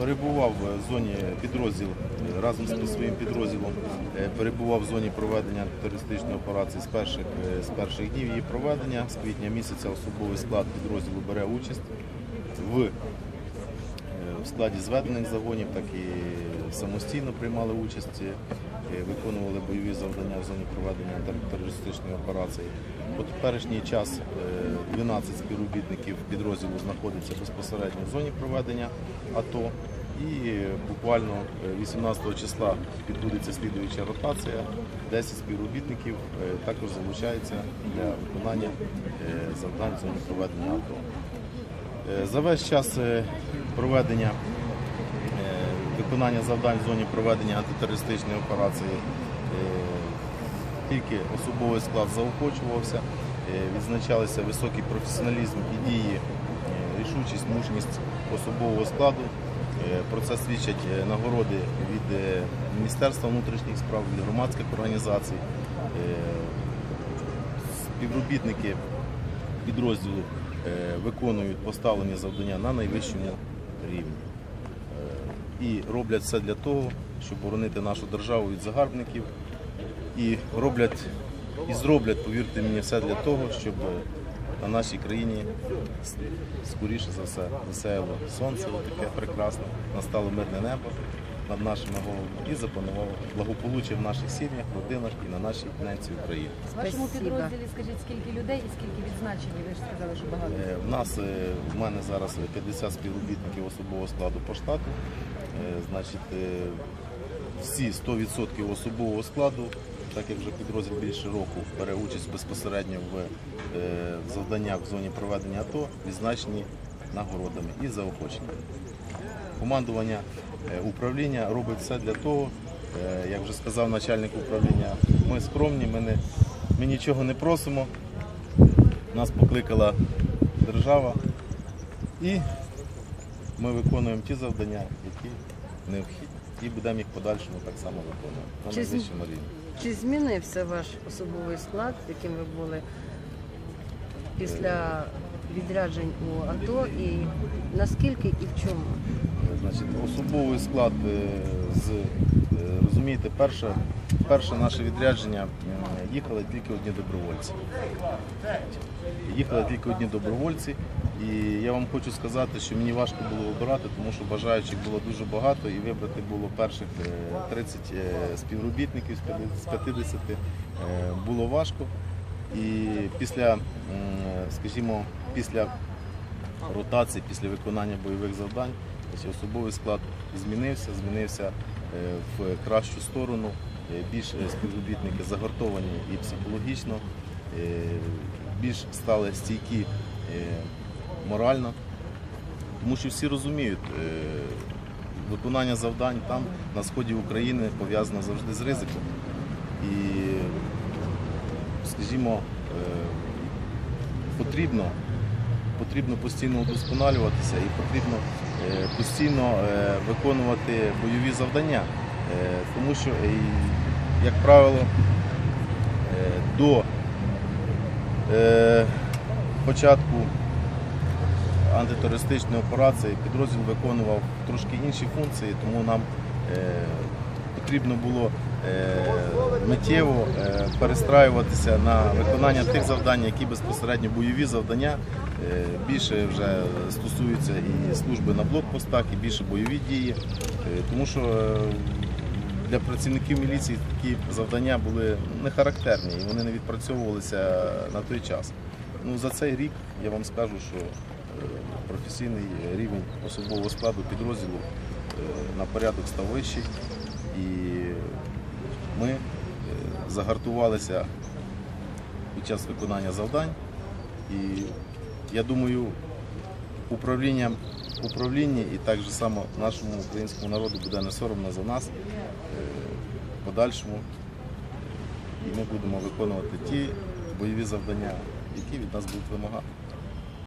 перебував в зоні підрозділ разом з своїм підрозділом. е, Перебував в зоні проведення терористичної операції з перших е, з перших днів її проведення. З квітня місяця особовий склад підрозділу бере участь в, е, в складі зведених загонів, так і самостійно приймали участь, виконували бойові завдання в зоні проведення антитерористичної операції. По теперішній час е, 12 співробітників підрозділу знаходяться безпосередньо в зоні проведення АТО. І е, буквально е, 18 числа відбудеться слідуюча ротація. 10 співробітників е, також залучаються для виконання е, завдань в зоні проведення АТО. Е, За весь час е, проведення е, виконання завдань в зоні проведення антитерористичної операції е, тільки особовий склад заохочувався, е, відзначалися високий професіоналізм і дії, е, рішучість, мужність особового складу. Про це свідчать нагороди від Міністерства внутрішніх справ, від громадських організацій. Співробітники підрозділу виконують поставлені завдання на найвищому рівні. І роблять все для того, щоб боронити нашу державу від загарбників. І роблять і зроблять, повірте мені, все для того, щоб на нашій країні скоріше за все засяяло сонце, таке прекрасне, настало мирне небо над нашими головами і запанувало благополуччя в наших сім'ях, родинах і на нашій ненці України. В вашому підрозділі скажіть, скільки людей і скільки відзначень? Ви ж сказали, що багато. Е, В нас е, в мене зараз 50 співробітників особового складу по штату. Е, Значить, всі 100% особового складу, так як вже підрозділ більше року бере участь безпосередньо в завданнях в зоні проведення АТО, відзначені нагородами і заохоченнями. Командування е, управління робить все для того, е, як вже сказав начальник управління, ми скромні, ми, не, ми нічого не просимо. Нас покликала держава і ми виконуємо ті завдання, які необхідні. І будемо їх подальшому так само виконувати на Чи найвищому рівні. Чи змінився ваш особовий склад, яким ви були після відряджень у АТО, і наскільки і в чому? Значить, особовий склад е, з е, розумієте, перше, перше наше відрядження е, їхали тільки одні добровольці. Їхали тільки одні добровольці, і я вам хочу сказати, що мені важко було обирати, тому що бажаючих було дуже багато, і вибрати було перших е, 30 е, співробітників з 50 з 50 е, було важко. І після, скажімо, після ротації, після виконання бойових завдань, особовий склад змінився, змінився е, в кращу сторону. Е, Більш е, співробітники загартовані і психологічно, більш стали стійкі морально. Тому що всі розуміють, виконання завдань там, на сході України, пов'язано завжди з ризиком. І, скажімо, потрібно потрібно постійно удосконалюватися і потрібно постійно е, виконувати бойові завдання. Е, Тому що, е, як правило, е, до е, початку антитерористичної операції підрозділ виконував трошки інші функції, тому нам е, потрібно було е, миттєво е, перестраюватися на виконання тих завдань, які безпосередньо бойові завдання. Е, Більше вже стосуються і служби на блокпостах, і більше бойові дії, тому що для працівників міліції такі завдання були не характерні і вони не відпрацьовувалися на той час. Ну, за цей рік я вам скажу, що професійний рівень особового складу підрозділу на порядок став вищий, і ми е, загартувалися під час виконання завдань. І я думаю, управління управління і так же само нашому українському народу буде не соромно за нас е, в подальшому. І ми будемо виконувати ті бойові завдання, які від нас будуть вимагати.